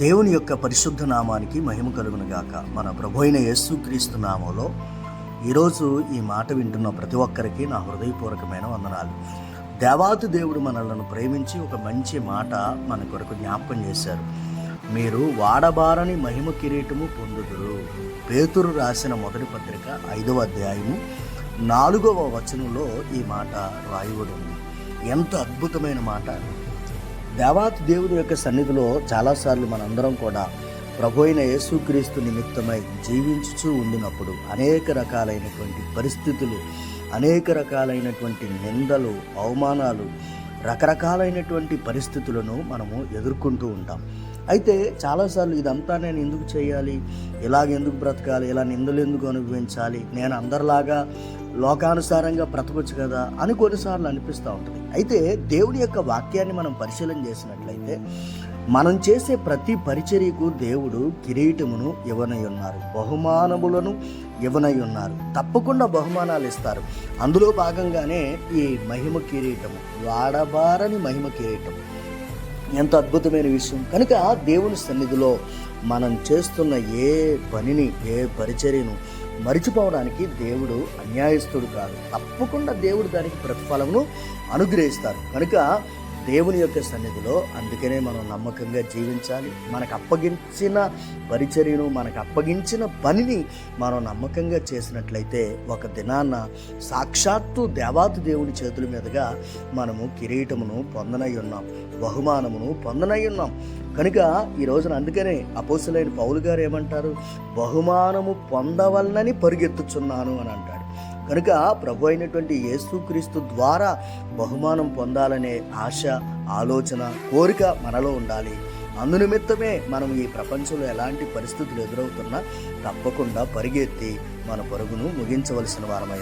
దేవుని యొక్క పరిశుద్ధ నామానికి మహిమ కలుగును గాక. మన ప్రభు అయిన యేసుక్రీస్తు నామంలో ఈరోజు ఈ మాట వింటున్న ప్రతి ఒక్కరికి నా హృదయపూర్వకమైన వందనాలు. దేవాతి దేవుడు మనలను ప్రేమించి ఒక మంచి మాట మన కొరకు జ్ఞాపకం చేశారు. మీరు వాడబారని మహిమ కిరీటము పొందుదురు. పేతురు రాసిన మొదటి పత్రిక ఐదవ అధ్యాయము నాలుగవ వచనంలో ఈ మాట రాయబడి ఉంది ఎంత అద్భుతమైన మాట. దేవాతి దేవుని యొక్క సన్నిధిలో చాలాసార్లు మనందరం కూడా ప్రభు అయిన యేసుక్రీస్తు నిమిత్తమై జీవించుచూ ఉండినప్పుడు అనేక రకాలైనటువంటి పరిస్థితులు అనేక రకాలైనటువంటి నిందలు అవమానాలు రకరకాలైనటువంటి పరిస్థితులను మనము ఎదుర్కొంటూ ఉంటాం. అయితే చాలాసార్లు ఇదంతా నేను ఎందుకు చేయాలి? ఇలాగ ఎందుకు బ్రతకాలి? ఇలా నిందలు ఎందుకు అనుభవించాలి? నేను అందరిలాగా లోకానుసారంగా బ్రతకొచ్చు కదా అని కొన్నిసార్లు అనిపిస్తూ ఉంటుంది. అయితే దేవుని యొక్క వాక్యాన్ని మనం పరిశీలన చేసినట్లయితే మనం చేసే ప్రతి పరిచర్యకు దేవుడు కిరీటమును ఇవ్వనై ఉన్నారు. బహుమానములను ఇవ్వనై ఉన్నారు. తప్పకుండా బహుమానాలు ఇస్తారు. అందులో భాగంగానే ఈ మహిమ కిరీటము వాడబారని మహిమ కిరీటం ఎంత అద్భుతమైన విషయం. కనుక దేవుని సన్నిధిలో మనం చేస్తున్న ఏ పనిని ఏ పరిచర్యను మరిచిపోవడానికి దేవుడు అన్యాయస్తుడు కాదు. తప్పకుండా దేవుడు దానికి ప్రతిఫలమును అనుగ్రహిస్తారు. కనుక దేవుని యొక్క సన్నిధిలో అందుకనే మనం నమ్మకంగా జీవించాలి. మనకు అప్పగించిన పరిచర్యను మనకు అప్పగించిన పనిని మనం నమ్మకంగా చేసినట్లయితే ఒక దినాన సాక్షాత్తు దేవాతి దేవుని చేతుల మీదుగా మనము కిరీటమును పొందనై ఉన్నాం. బహుమానమును పొందనై ఉన్నాం. కనుక ఈ రోజున అందుకనే అపోసులైన పౌలు గారు ఏమంటారు? బహుమానము పొందవలనని పరిగెత్తుచున్నాను అని అంటాడు. కనుక ప్రభు అయినటువంటి యేసుక్రీస్తు ద్వారా బహుమానం పొందాలనే ఆశ ఆలోచన కోరిక మనలో ఉండాలి. అందునిమిత్తమే మనం ఈ ప్రపంచంలో ఎలాంటి పరిస్థితులు ఎదురవుతున్నా తప్పకుండా పరిగెత్తి మన పరుగును ముగించవలసిన వారమై